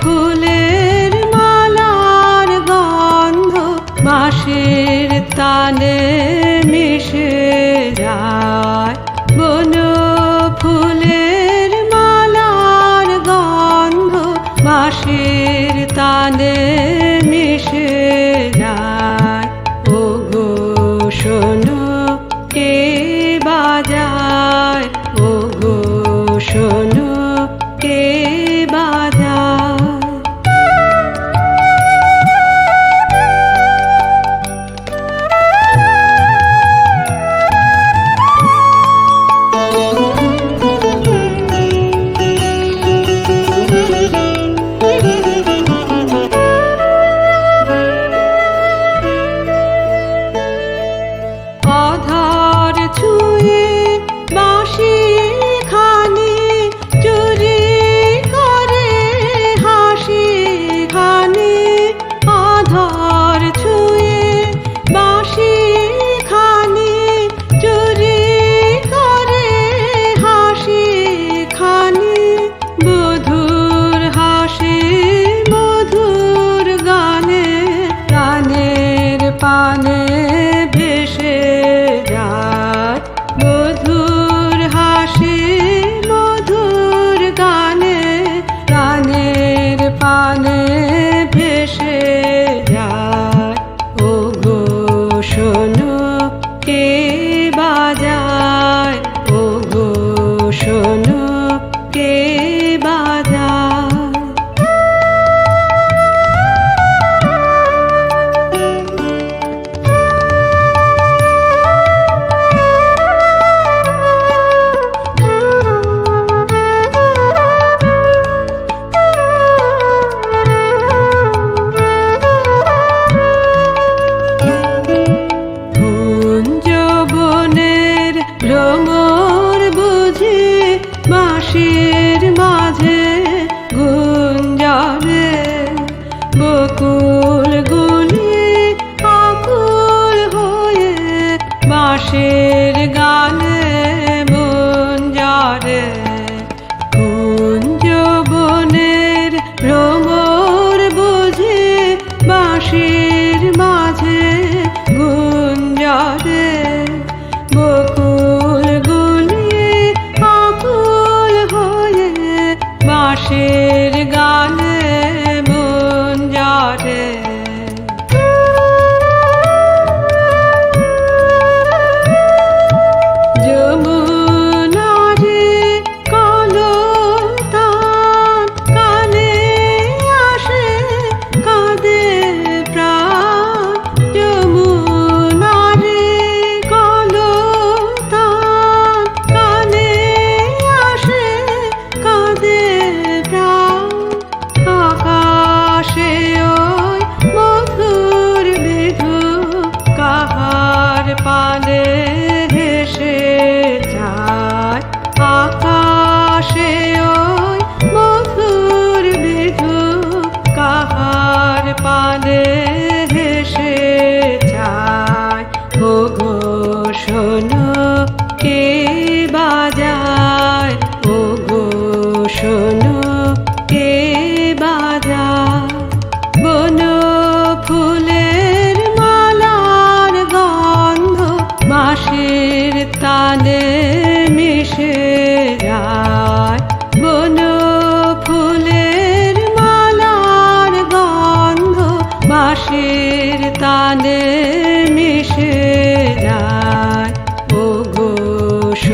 ফুলের মালার গন্ধ বাঁশের তালে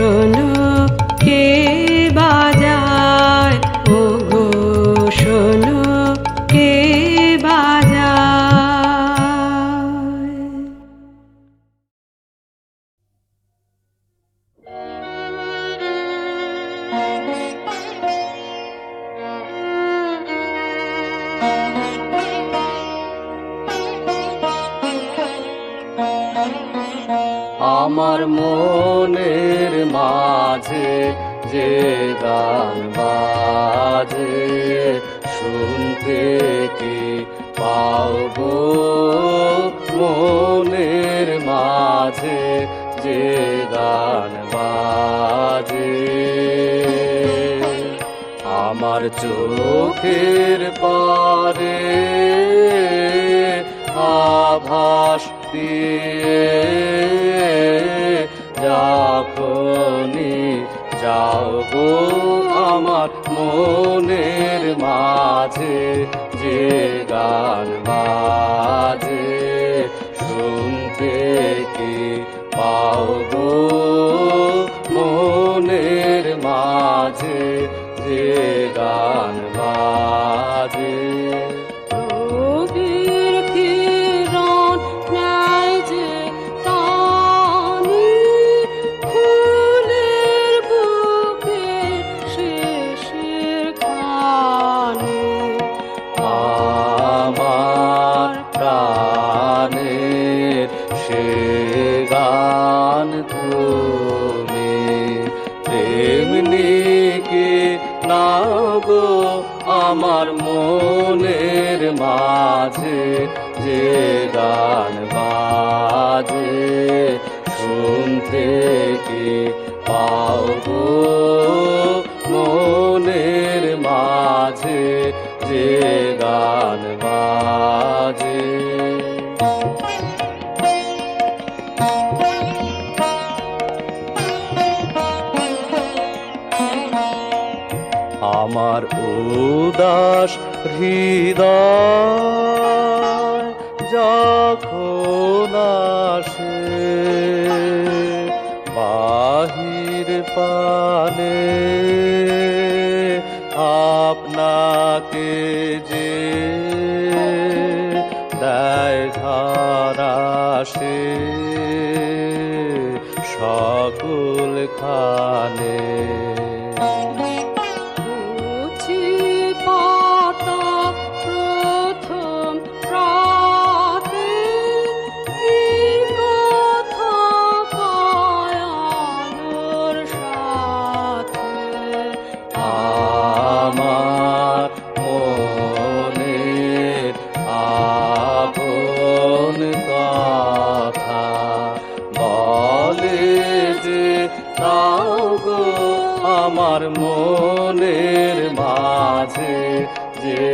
শোনো চোখের পারে আভাস দিয়ে যখনই যাও গো আমার মনের মাঝে যে গান বাজে। শুনতে কি পাও গো? আমার মনের মাঝে যে গান বাজে শুনতে কি পাও আমার উদাস হৃদয় যখন আসে বাহির পানে আপনাকে যে দেয় ধারাসে সকল খানে। যে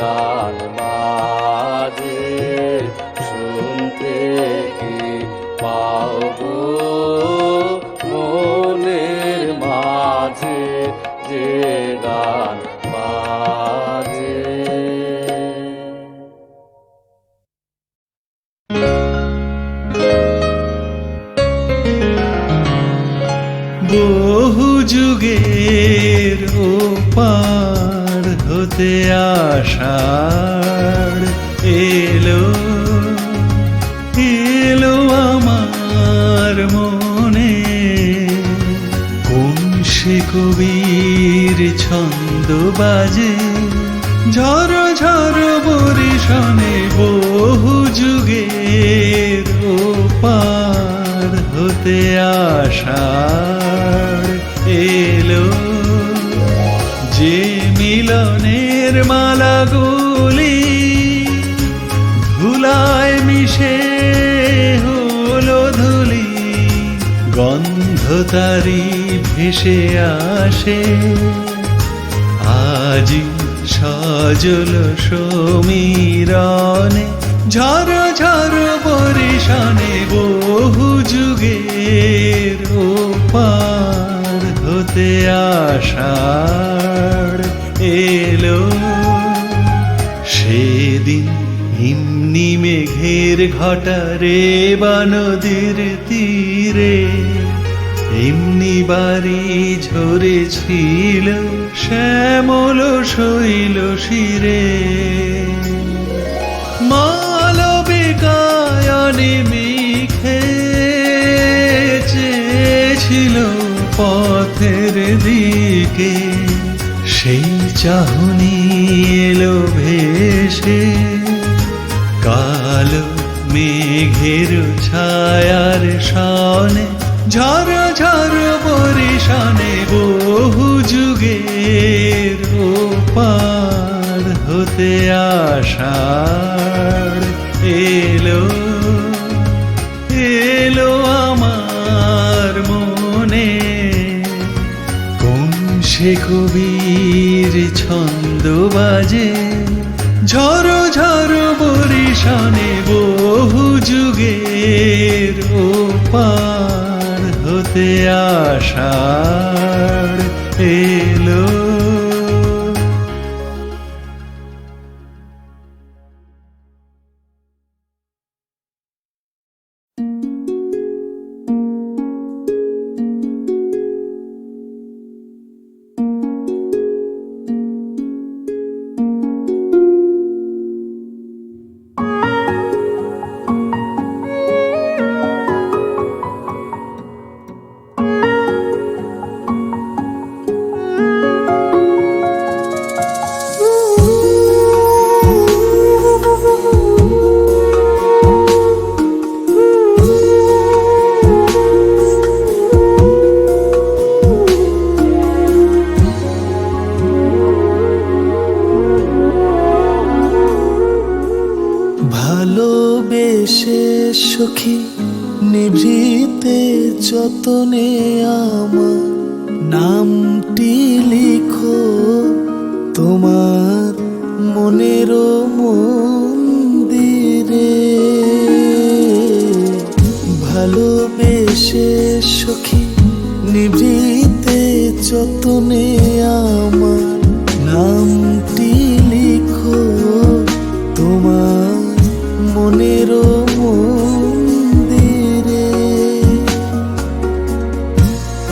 গান বাজে শুনতে কি পাও হতে আষাঢ় এলো এলো আমার মনে। কোন সে কবির ছন্দ বাজে? ঝড় ঝড় বরিশনে বহু যুগের ওপার হতে আষাঢ় তারি ভেসে আসে। আজি সজল সমীরণে ঝড় ঝড় বরিশনে বহু যুগের ওপার হতে আষাঢ় এলো। সেদিন হিমনি মেঘের ঘটারে বা নদীর তীরে বাড়ি ঝরেছিল শ্যামল শৈল শিরে। মালবিকায়নে মেঘে চেয়েছিল পথের দিকে। সেই চাহনি এলো ভেসে, কালো মেঘের ছায়ার সনে ঝড় বরিশনে বহু যুগের পার হতে আষাঢ় এলো এলো আমার মনে। কোন সে কবির ছন্দ বাজে? ঝড়ো ঝড়ো বরিশনে বহু যুগের পার হতে আষাঢ় এলো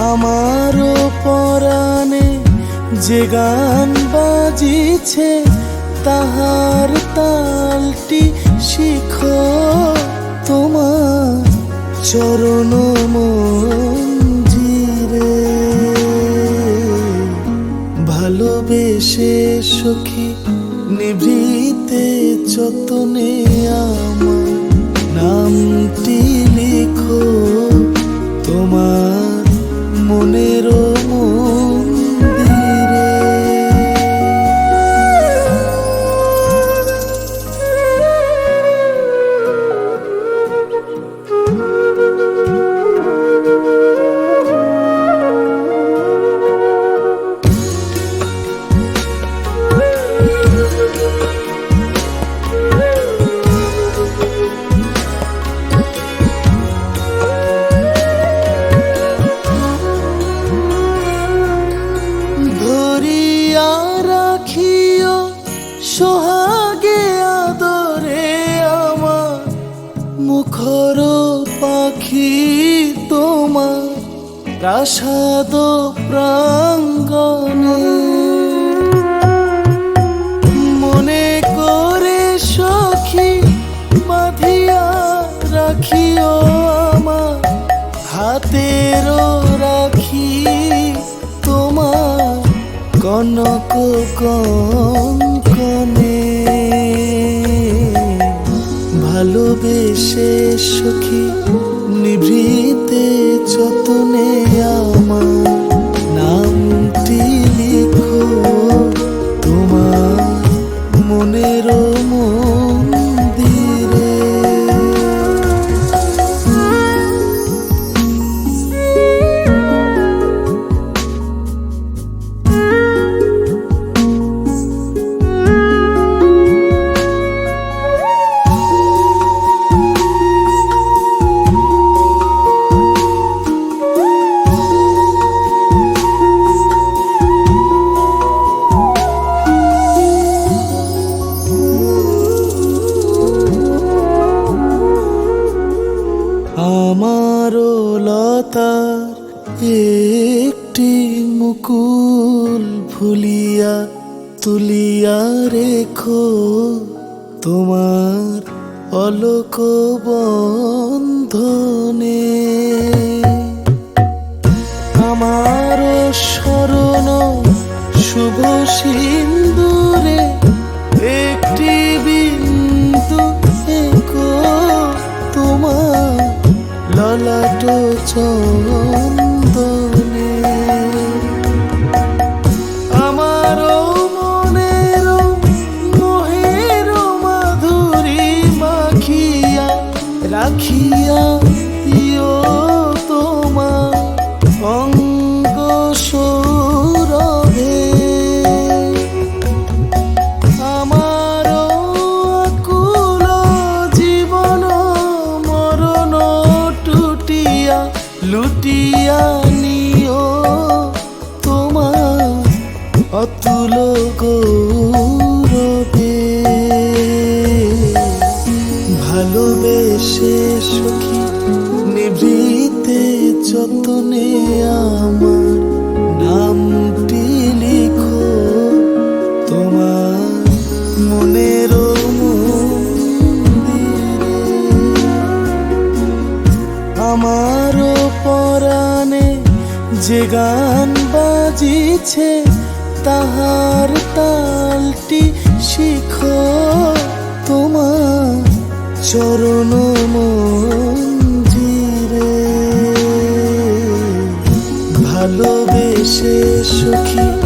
আমারও পরাণে যে গান বাজিছে তাহার তালটি শিখো তোমার চরণ ভালোবেসে সুখী নিভৃতে যতনে আমার। একটি মুকুল ভুলিয়া তুলিয়া রেখো। তোমার অলোক বন্ধনে। আমার স্মরণ শুভ সিন্দুরে, একটি বিন্দু তোমার ললাট চন্দনে আমারও চরণ মঞ্জিরে ভালোবেসে সখী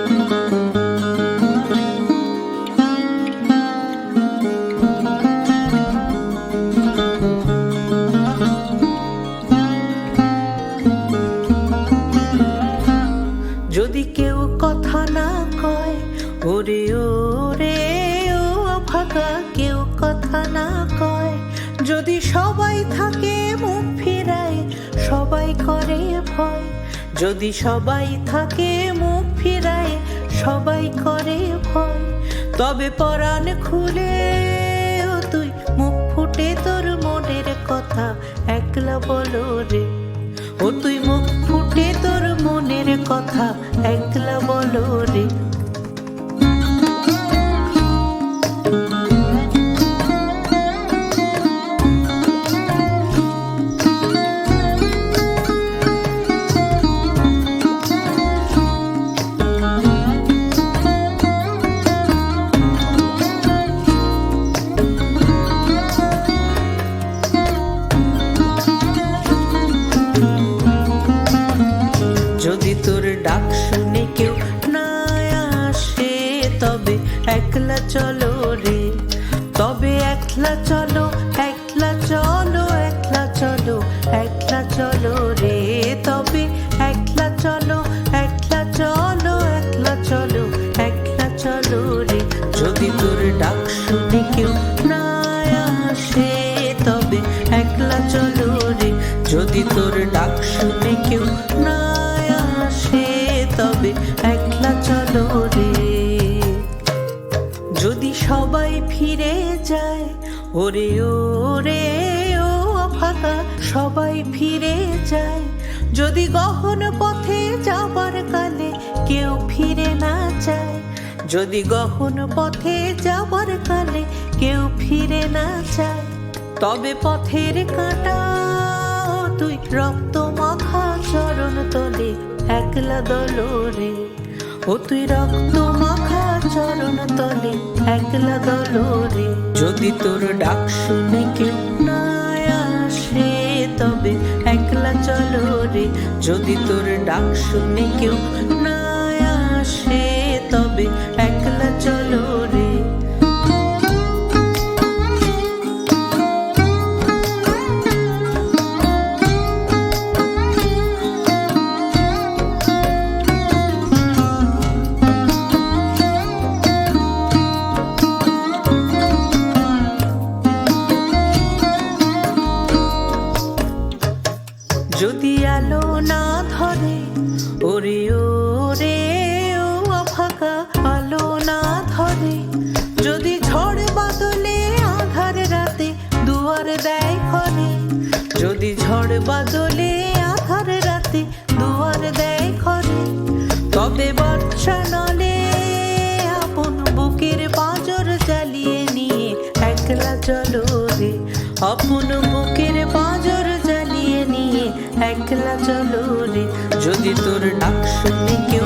যদি সবাই থাকে মুখ ফিরায়, সবাই করে ভয়। তবে পরাণ খুলে তুই মুখ ফুটে তোর মনের কথা, একলা বলো রে। ও তুই মুখ ফুটে তোর মনের কথা, একলা বলো রে। তোর ডাক শুনে কেউ না আসে, তবে একলা চলো রে। যদি সবাই ফিরে যায়, ওরে ওরে, ও ফাঁকা, সবাই ফিরে যায়। যদি গহন পথে যাবার কালে কেউ ফিরে না যায়, যদি গহন পথে যাবার কালে কেউ ফিরে না যায়, তবে পথের কাঁটা তুই রক্ত মাখা চরণ তলে, একলা দলরে। ও তুই রক্ত মাখা চরণ তলে, একলা দলরে। যদি তোর ডাক শুনে কেউ না আসে, তবে একলা চলো রে যদি তোর ডাক শুনে কেউ না চলো রে। আপন বুকের বাজর জ্বালিয়ে নিয়ে একলা চলো রে। যদি তোর ডাক শুনে কেউ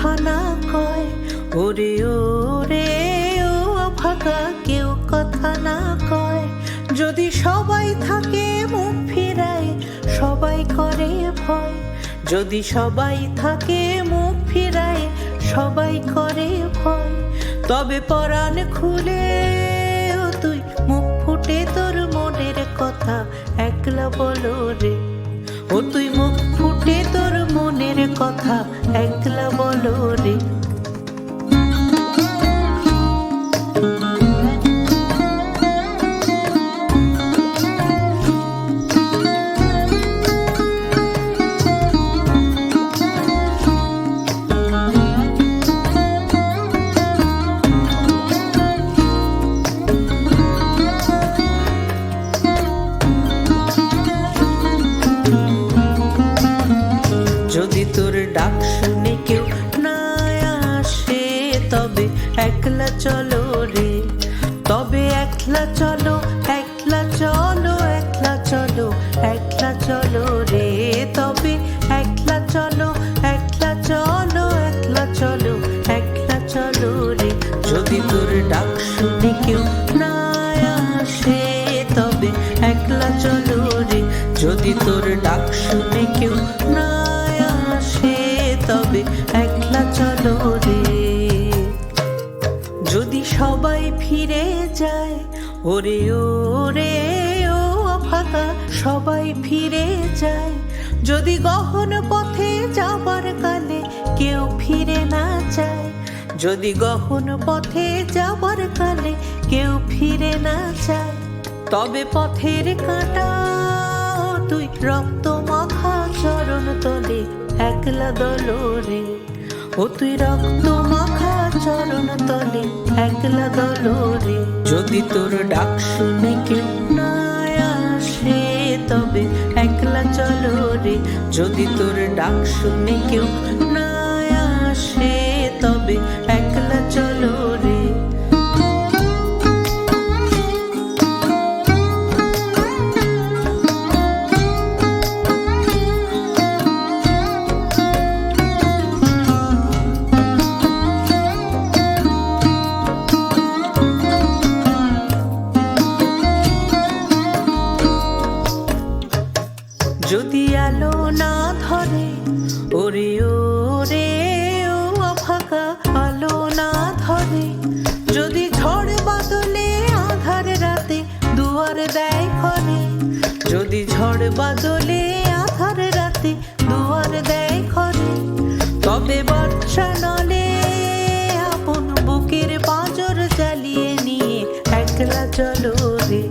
কথা না কয়। ওরে ওরে, ও ভাগা কেউ কথা না কয়। যদি সবাই থাকে মুখ ফিরায়, সবাই করে ভয়। যদি সবাই থাকে মুখ ফিরায়, সবাই করে ভয়। তবে পরাণ খুলে তুই, মুখ ফুটে তোর মনের কথা। একলা বলো রে। ও তুই মুখ ফুটে তোর মনের কথা একলা বলো রে। শুনে কেউ না আসে, তবে একলা চলো রে। যদি সবাই ফিরে যায়, ওরে ওরে, ও ফাঁকা, সবাই ফিরে যায়। যদি গহন পথে যাবার কালে কেউ ফিরে না যায়, যদি গহন পথে যাবার কালে কেউ ফিরে না যায়, তবে পথের কাঁটা তুই রক্ত মাখা চরণ তলে একলা দলরে। ও তুই রক্ত মাখা চরণ তলে একলা দলরে। যদি তোর ডাক শুনে কেউ না আসে, তবে একলা চলো রে যদি তোর ডাক শুনে কেউ না আসে, তবে একলা ঝড় বাদলে আধার রাতে দুয়ার দেয় ঘরে। তবে বর্ষা নলে আপন বুকের পাঁজর জ্বালিয়ে নিয়ে একলা চলো রে।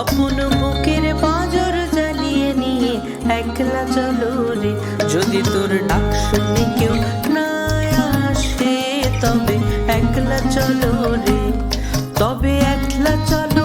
আপন বুকের পাঁজর জ্বালিয়ে নিয়ে একলা চলো রে। যদি তোর ডাক শুনে কেউ না আসে, তবে একলা চলো রে। তবে একলা চলো